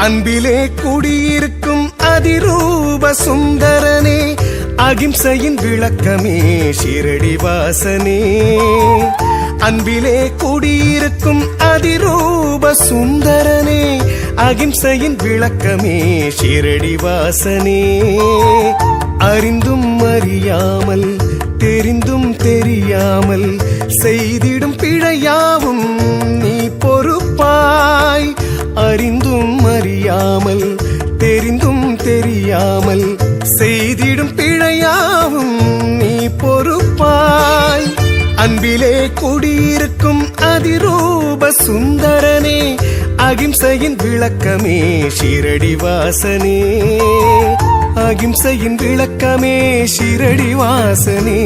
அன்பிலே குடியிருக்கும் அதிரூப சுந்தரனே அகிம்சையின் விளக்கமே ஷிரடி வாசனே. அன்பிலே குடியிருக்கும் அதிரூப சுந்தரனே அகிம்சையின் விளக்கமே ஷிரடி வாசனே. அறிந்தும் அறியாமல் தெரிந்தும் தெரியாமல் செய்திடும் பிழையாவும் நீ பொறுப்பாய். அன்பிலே குடியிருக்கும் அதிரூப சுந்தரனே அகிம்சையின் விளக்கமே ஷீரடி வாசனே. அகிம்சையின் விளக்கமே ஷீரடி வாசனே.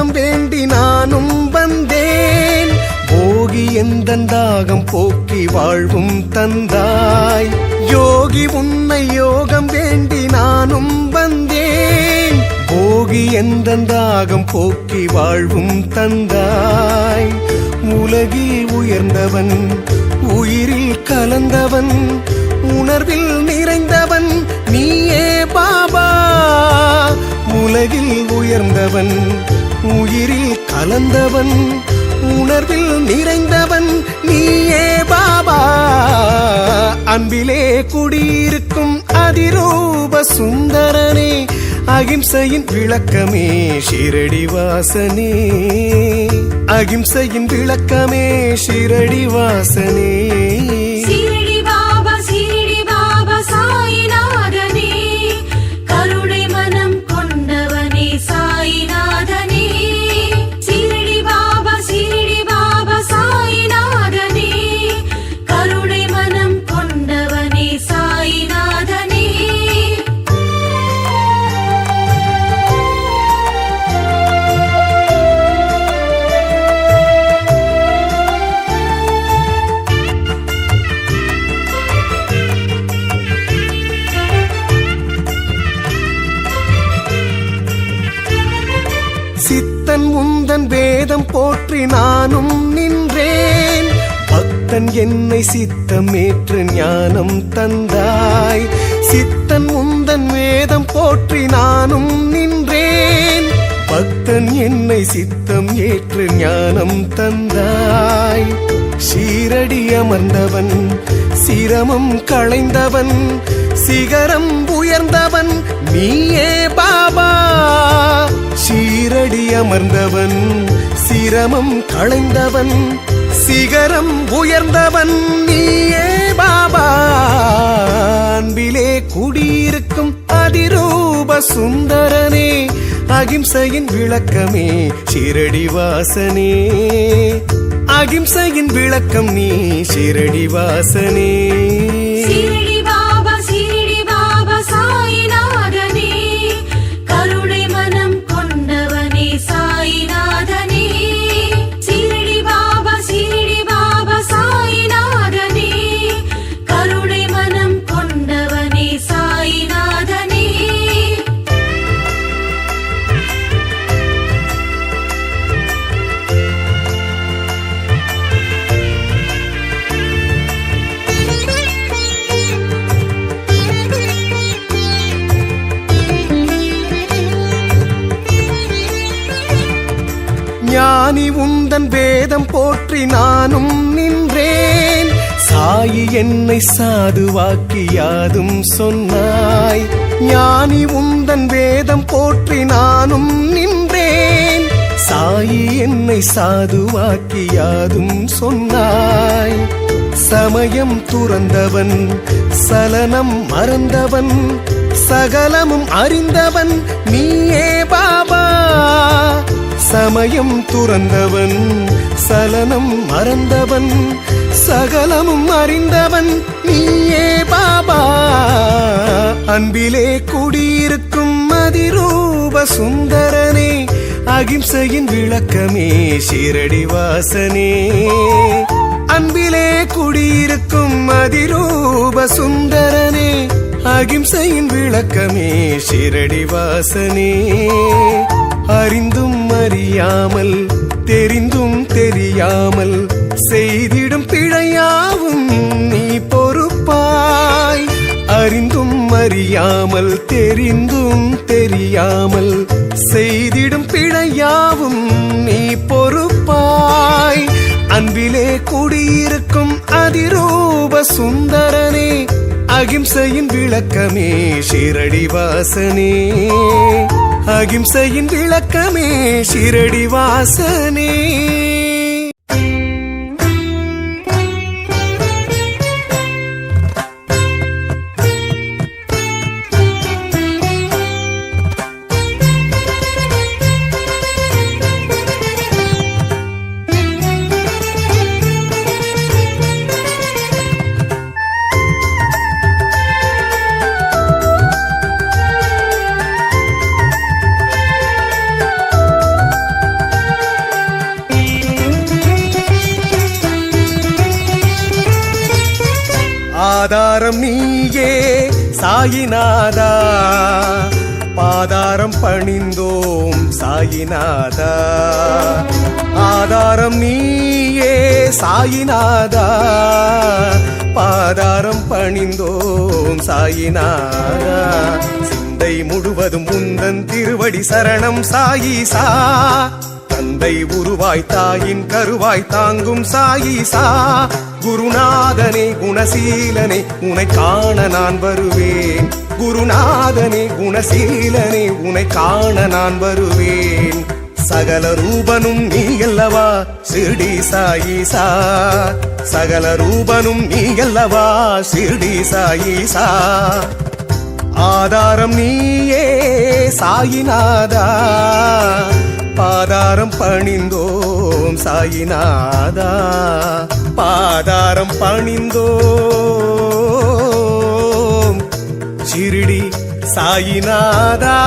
யோகம் வேண்டி நானும் வந்தேன். போகி எந்த தாகம் போக்கி வாழ்வும் தந்தாய். யோகி உன்னை யோகம் வேண்டி நானும் வந்தேன். போகி எந்த தாகம் போக்கி வாழ்வும் தந்தாய். உலகில் உயர்ந்தவன் உயிரில் கலந்தவன் உணர்வில் நிறைந்தவன் நீயே பாபா. உலகில் உயர்ந்தவன் உயிரில் கலந்தவன் உணர்வில் நிறைந்தவன் நீயே பாபா. அன்பிலே குடியிருக்கும் அதிரூப சுந்தரனே அகிம்சையின் விளக்கமே ஷிரடி வாசனே. அகிம்சையின் விளக்கமே ஷிரடி வாசனே. போற்றி நானும் நின்றேன். பக்தன் என்னை சித்தமேற்று ஞானம் தந்தாய். சித்தன் முந்தன் வேதம் போற்றி நானும் நின்றேன். பக்தன் என்னை சித்தம் ஏற்று ஞானம் தந்தாய். சீரடி அமர்ந்தவன் சிரமம் களைந்தவன் சிகரம் உயர்ந்தவன் நீயே பாபா. சீரடி அமர்ந்தவன் சிரமம் களைந்தவன் சிகரம் உயர்ந்தவன். நீயே பாபா. அன்பிலே குடியிருக்கும் அதிரூப சுந்தரனே அகிம்சையின் விளக்கமே சிரடி வாசனே. அகிம்சையின் விளக்கம் நீ சிரடி வாசனே. வேதம் போற்றி நானும் நின்றேன். சாயி என்னை சாதுவாக்கி யாதும் சொன்னாய். ஞானி உந்தன் வேதம் போற்றி நானும் நின்றேன். சாயி என்னை சாதுவாக்கி யாதும் சொன்னாய். சமயம் துறந்தவன் சலனம் மறந்தவன் சகலமும் அறிந்தவன் நீயே பாபா. சமயம் துறந்தவன் சலனம் மறந்தவன் சகலமும் அறிந்தவன் நீயே பாபா. அன்பிலே குடியிருக்கும் மதிரூப சுந்தரனே அகிம்சையின் விளக்கமே ஷீரடி வாசனே. அன்பிலே குடியிருக்கும் அதிரூப சுந்தரனே அகிம்சையின் விளக்கமே ஷீரடி வாசனே. அறியாமல் தெரிந்தும் தெரியாமல் செய்திடும் பிழையாவும் நீ பொறுப்பாய். அறிந்தும் அறியாமல் தெரிந்தும் தெரியாமல் செய்திடும் பிழையாவும் நீ பொறுப்பாய். அன்பிலே குடியிருக்கும் அதிரூப சுந்தரனே அகிம்சையின் விளக்கமே ஷீரடி வாசனே. அகிம்சையின் விளக்கமே ஷீரடி வாசனே. ஆதாரம் நீயே சாயிநாதா. பாதாரம் பணிந்தோம் சாயிநாதா. ஆதாரம் நீயே சாயிநாதா. பாதாரம் பணிந்தோம் சாயிநாதா. சிந்தை முழுவதும் முந்தன் திருவடி சரணம் சாயிசா தந்தை உருவாய் தாயின் கருவாய் தாங்கும் சாயிசா குருநாதனே குணசீலனே உனை காண நான் வருவேன். குருநாதனே குணசீலனே உனை காண நான் வருவேன். சகல ரூபனும் நீ அல்லவா சிறுடி சாயிசா சகல ரூபனும் நீ அல்லவா சிறுடி சாயிசா ஆதாரம் நீயே சாயிநாதா. பாதாரம் பணிந்தோம் சாயிநாதா. பாதாரம் பணிந்தோம். சிறிடி சாயிநாதா.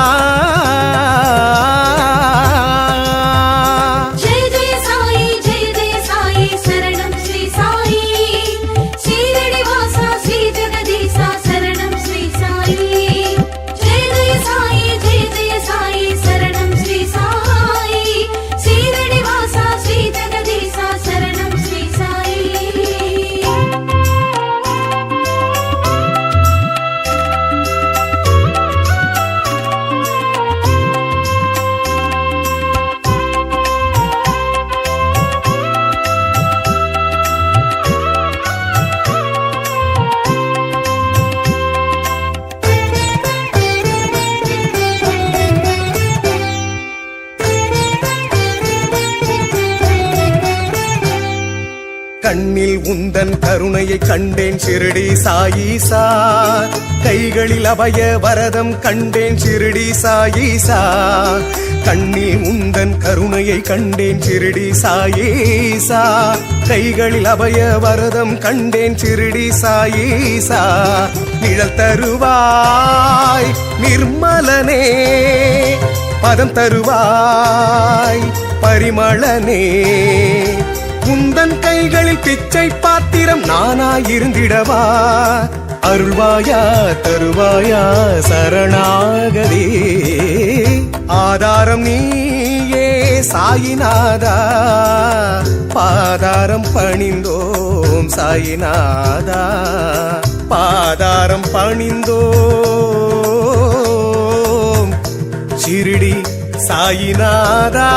உந்தன் கருணையை கண்டேன் சிறுடி சாயிசா. கைகளில் அபய வரதம் கண்டேன் சிறுடி சாயிசா. கண்ணில் உந்தன் கருணையை கண்டேன் சிறுடி சாயேசா. கைகளில் அபய வரதம் கண்டேன் சிறுடி சாயேசா. நிழல் தருவாய் நிர்மலனே பதம் தருவாய் பரிமளனே. உந்தன் கைகளில் பிச்சை பாத்திரம் நானாயிருந்திடவா? அருள்வாயா தருவாயா சரணாகதே. ஆதாரம் நீயே சாயிநாதா. பாதாரம் பணிந்தோம் சாயிநாதா. பாதாரம் பணிந்தோம் சிறிடி சாயிநாதா.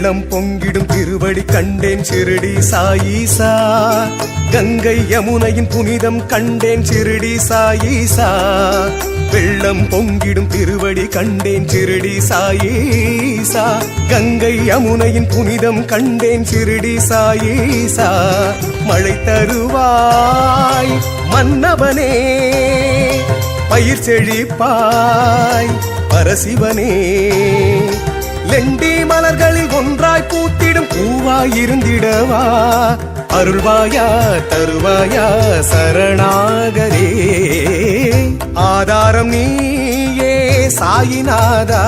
வெள்ளம் பொங்கிடும் திருவடி கண்டேன் சிறுடி சாயிசா. கங்கை யமுனையின் புனிதம் கண்டேன் சிறுடி சாயிசா. வெள்ளம் பொங்கிடும் திருவடி கண்டேன் சிறுடி சாயீசா. கங்கை யமுனையின் புனிதம் கண்டேன் சிறுடி சாயீசா. மழை தருவாய் மன்னவனே பயிர் செழிப்பாய் பரசிவனே. லெண்டி மலர்களில் ஒன்றாய் பூத்திடும் பூவாய் இருந்திடவா? அருள்வாயா தருவாயா சரணாகரே ஆதாரம் நீயே சாயிநாதா.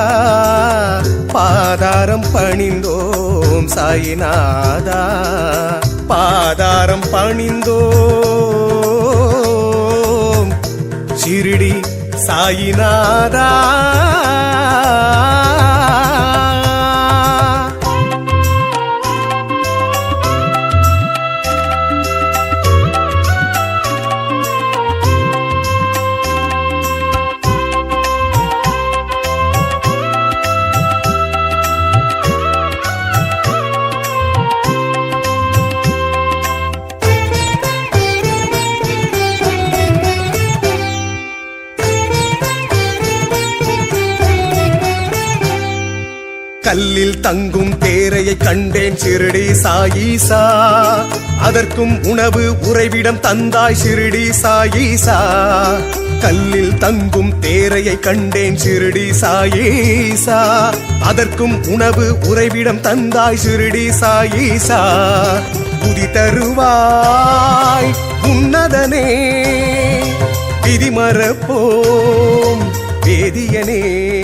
பாதாரம் பணிந்தோம் சாயிநாதா. பாதாரம் பணிந்தோம் ஷிரடி சாயிநாதா. கல்லில் தங்கும் தேரையை கண்டேன் சிறுடி சாயீசா. அதற்கும் உணவு உறைவிடம் தந்தாய் சிறுடி சாயீசா. கல்லில் தங்கும் தேரையை கண்டேன் சிறுடி சாயீசா. அதற்கும் உணவு உறைவிடம் தந்தாய் சிறுடி சாயீசா. புதி தருவாய் உன்னதனே விதிமறப்போம் வேதியனே.